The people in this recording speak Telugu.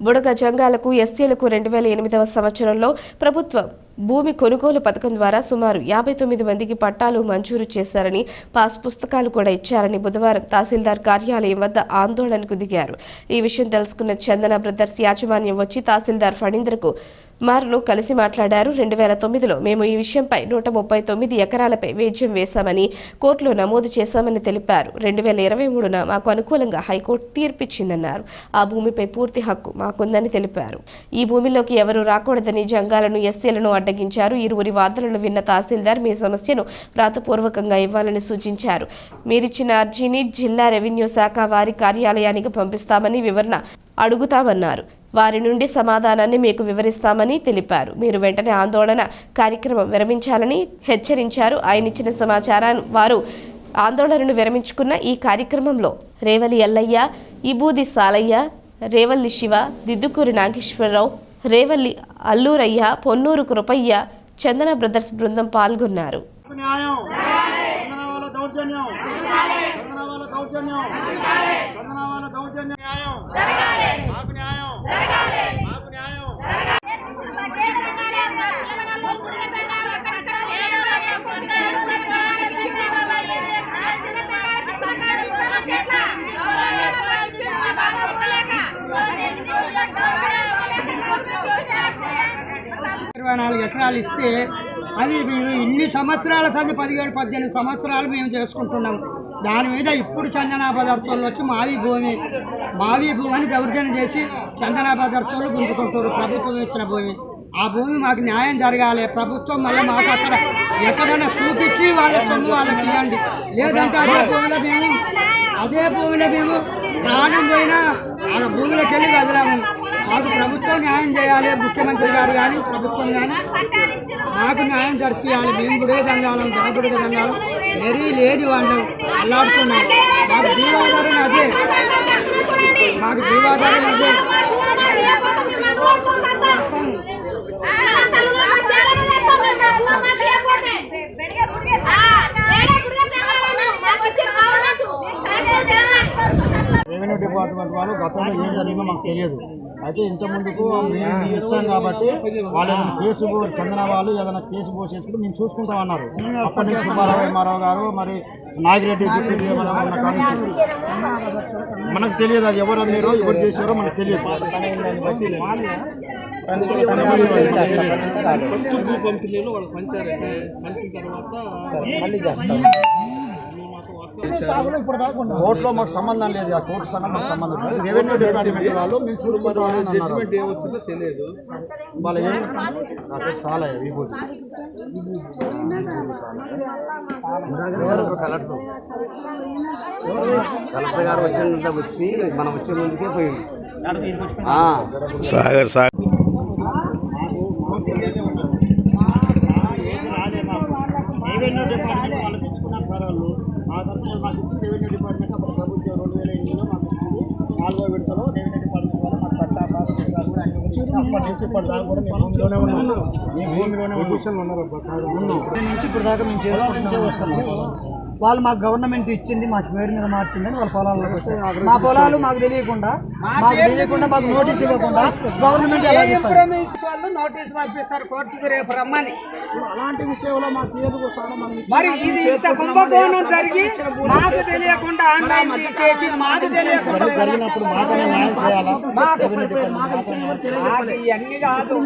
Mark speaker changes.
Speaker 1: బుడగ జంగాలకు ఎస్సీలకు రెండు వేల ఎనిమిదవ సంవత్సరంలో ప్రభుత్వం భూమి కొనుగోలు పథకం ద్వారా సుమారు యాభై తొమ్మిది మందికి పట్టాలు మంజూరు చేశారని పాస్ పుస్తకాలు కూడా ఇచ్చారని బుధవారం తహసీల్దార్ కార్యాలయం వద్ద ఆందోళనకు దిగారు. ఈ విషయం తెలుసుకున్న చందన బ్రదర్స్ యాజమాన్యం వచ్చి తహసీల్దార్ ఫణీంద్రకు మారును కలిసి మాట్లాడారు. రెండు వేల తొమ్మిదిలో మేము ఈ విషయంపై నూట ముప్పై తొమ్మిది ఎకరాలపై వేజ్యం వేశామని కోర్టులో నమోదు చేశామని తెలిపారు. రెండు వేల ఇరవై మూడున మాకు అనుకూలంగా హైకోర్టు తీర్పిచ్చిందన్నారు. ఆ భూమిపై పూర్తి హక్కు మాకుందని తెలిపారు. ఈ భూమిలోకి ఎవరూ రాకూడదని జంగాలను ఎస్సీలను అడ్డగించారు. ఇరువురి వాదనలు విన్న తహసీల్దార్ మీ సమస్యను వ్రాతపూర్వకంగా ఇవ్వాలని సూచించారు. మీరిచ్చిన అర్జీని జిల్లా రెవెన్యూ శాఖ వారి కార్యాలయానికి పంపిస్తామని వివరణ అడుగుతామన్నారు. వారి నుండి సమాధానాన్ని మీకు వివరిస్తామని తెలిపారు. మీరు వెంటనే ఆందోళన కార్యక్రమం విరమించాలని హెచ్చరించారు. ఆయన ఇచ్చిన సమాచారాన్ని వారు ఆందోళనను విరమించుకున్న ఈ కార్యక్రమంలో రేవలి ఎల్లయ్య ఇబూది సాలయ్య రేవల్లి శివ దిద్దుకూరి నాగేశ్వరరావు రేవల్లి అల్లూరయ్య పొన్నూరు కృపయ్య చందన బ్రదర్స్ బృందం పాల్గొన్నారు.
Speaker 2: న్యాయం. దౌర్జన్యం చందన వాళ్ళ దౌర్జన్యం చందన వాళ్ళ దౌర్జన్యం న్యాయం మాకు న్యాయం. మాకు న్యాయం. ఇరవై నాలుగు ఎకరాలు ఇస్తే అది మేము ఇన్ని సంవత్సరాల సంది పదిహేడు పద్దెనిమిది సంవత్సరాలు మేము చేసుకుంటున్నాం దాని మీద ఇప్పుడు చందనా పదార్థాలు వచ్చి మావి భూమి మావి భూమిని దౌర్జన్యం చేసి చందనా పదార్థాలు గుంజుకుంటారు ప్రభుత్వం ఇచ్చిన భూమి. ఆ భూమి మాకు న్యాయం జరగాలి. ప్రభుత్వం మళ్ళీ మాకు అక్కడ ఎక్కడైనా చూపించి వాళ్ళ సొమ్ము వాళ్ళకి ఇవ్వండి. లేదంటే అదే భూమిలో మేము అదే భూమిలో మేము ప్రాణం పోయినా ఆ భూమిలోకి వెళ్ళి వదిలాము మాకు ప్రభుత్వం న్యాయం చేయాలి ముఖ్యమంత్రి గారు కానీ ప్రభుత్వం కానీ. మాకు న్యాయం జరిపించాలి మేము కూడా దంగాలం జనగుడి దంగాలం వెరీ లేని వాళ్ళం అల్లాడుతున్నాం. మాకు జీవాధారణ అదే. మాకు జీవాధారణ అదే. రెవెన్యూ డిపార్ట్మెంట్ వాళ్ళు గతంలో ఏం జరిగిందో మాకు తెలియదు. అయితే ఇంత ముందుకు మేము ఇచ్చాం కాబట్టి వాళ్ళు ఏదైనా కేసు చందన వాళ్ళు ఏదైనా కేసు పోసేసుకుంటే మేము చూసుకుంటాం అన్నారు. అప్పటి నుంచి సుబ్బారావు ఎంఆర్ఓ గారు మరి నాగిరెడ్డి డిప్యూటీ మనకు తెలియదు అది ఎవరు మీరు ఎవరు చేశారో మనకు తెలియదు. కోర్టులో మాకు సంబంధం లేదు. ఆ కోర్టు సంఘం మాకు సంబంధం లేదు. రెవెన్యూ డిపార్ట్మెంట్ వాళ్ళు మేము.
Speaker 3: ఏమొచ్చిందో తెలియదు.
Speaker 2: వాళ్ళ ఏం నా పేరు సాలయ్య విభూతి.
Speaker 3: కలెక్టర్? గారు వచ్చిందంటే వచ్చి మనం వచ్చే ముందుకే పోయింది ఆ.
Speaker 4: సాగర్ సాగర్.
Speaker 2: రెవెన్యూ డిపార్ట్మెంట్ వాళ్ళకి ఇచ్చుకున్నారు సార్ వాళ్ళు. తరఫున మాకు రెవెన్యూ డిపార్ట్మెంట్ అప్పుడు ప్రభుత్వం రెండు వేల ఎనిమిదిలో మాకు నాలుగో విడతలో రెవెన్యూ డిపార్ట్మెంట్ వాళ్ళు మాకు పట్టా పాస్ అప్పటి నుంచి ఇప్పటి దాకా కూడా మేము భూమిలోనే ఉన్నాం మేము భూమిలోనే ఉన్నాం
Speaker 5: నుంచి ఇప్పుడు దాకా మేము వస్తున్నాం వాళ్ళు మాకు గవర్నమెంట్ ఇచ్చింది మా పేరు మీద మార్చింది అని వాళ్ళ పొలాల్లోకి వచ్చారు. మా పొలాలు మాకు తెలియకుండా మాకు తెలియకుండా మాకు నోటీస్ ఇవ్వకుండా గవర్నమెంట్
Speaker 2: వాళ్ళు? నోటీస్ పంపిస్తారు కోర్టుకు రేపు రమ్మని.
Speaker 5: అలాంటి విషయంలో మాకు ఏదో
Speaker 2: మరి ఇది ఇంత కుంభకోణం జరిగి మాకు తెలియకుండా ఆన్లైన్ చేసి మాకు తెలియకుండా
Speaker 5: జరిగినప్పుడు మాకు న్యాయం చేయాలా?
Speaker 2: మాకు మాకు ఇవన్నీ కాదు.